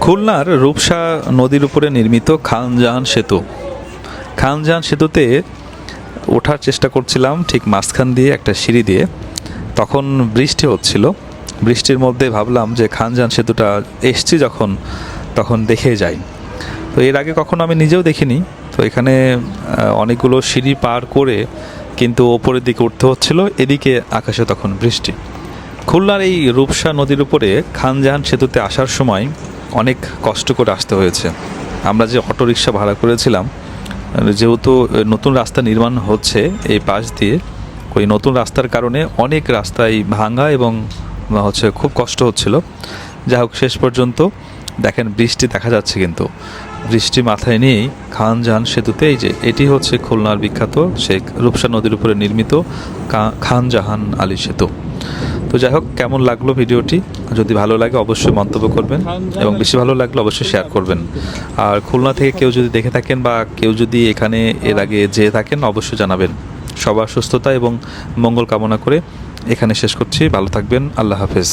খুলনার রূপসা নদীর উপরে নির্মিত খানজাহান সেতু। খানজাহান সেতুতে ওঠার চেষ্টা করছিলাম ঠিক মাঝখান দিয়ে একটা সিঁড়ি দিয়ে। তখন বৃষ্টি হচ্ছিল। বৃষ্টির মধ্যে ভাবলাম যে খানজাহান সেতুটা এসছি যখন, তখন দেখে যাই। তো এর আগে কখনো আমি নিজেও দেখিনি। তো এখানে অনেকগুলো সিঁড়ি পার করে কিন্তু ওপরের দিকে উঠতে হচ্ছিল, এদিকে আকাশে তখন বৃষ্টি। খুলনার এই রূপসা নদীর উপরে খানজাহান সেতুতে আসার সময় অনেক কষ্ট করে আসতে হয়েছে। আমরা যে অটো রিক্সা ভাড়া করেছিলাম, যেহেতু নতুন রাস্তা নির্মাণ হচ্ছে এই পাশ দিয়ে, ওই নতুন রাস্তার কারণে অনেক রাস্তায় ভাঙা এবং হচ্ছে খুব কষ্ট হচ্ছিল। যাই হোক, শেষ পর্যন্ত দেখেন বৃষ্টি দেখা যাচ্ছে কিন্তু। বৃষ্টি মাথায় নিয়েই খানজাহান সেতুতে, এই যে এটি হচ্ছে খুলনার বিখ্যাত শেখ রূপসা নদীর উপরে নির্মিত খান জাহান আলী সেতু। তো যাই হোক, কেমন লাগল ভিডিওটি? যদি ভালো লাগে, অবশ্যই মন্তব্য করবেন। এবং বেশি ভালো লাগলে অবশ্যই শেয়ার করবেন। আর খুলনা থেকে কেউ যদি দেখে থাকেন বা কেউ যদি এখানে এর আগে যেয়ে থাকেন, অবশ্যই জানাবেন। সবার সুস্থতা এবং মঙ্গল কামনা করে এখানে শেষ করছি। ভালো থাকবেন। আল্লাহ হাফেজ।